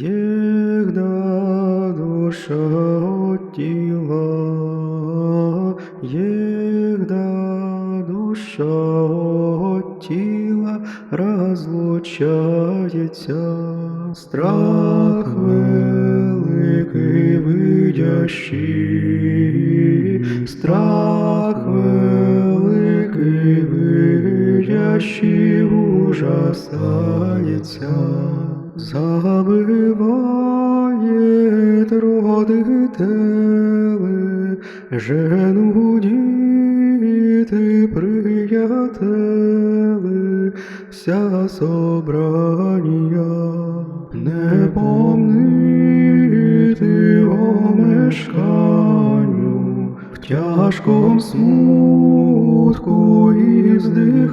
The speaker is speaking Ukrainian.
Єдна душа от тіла, єдна душа тіла розлучається, страх великий видящий, страх великий видящий ужасається забиває родители, жену діти, приятели, вся собрання не помнити о в тяжком смутку і здиханню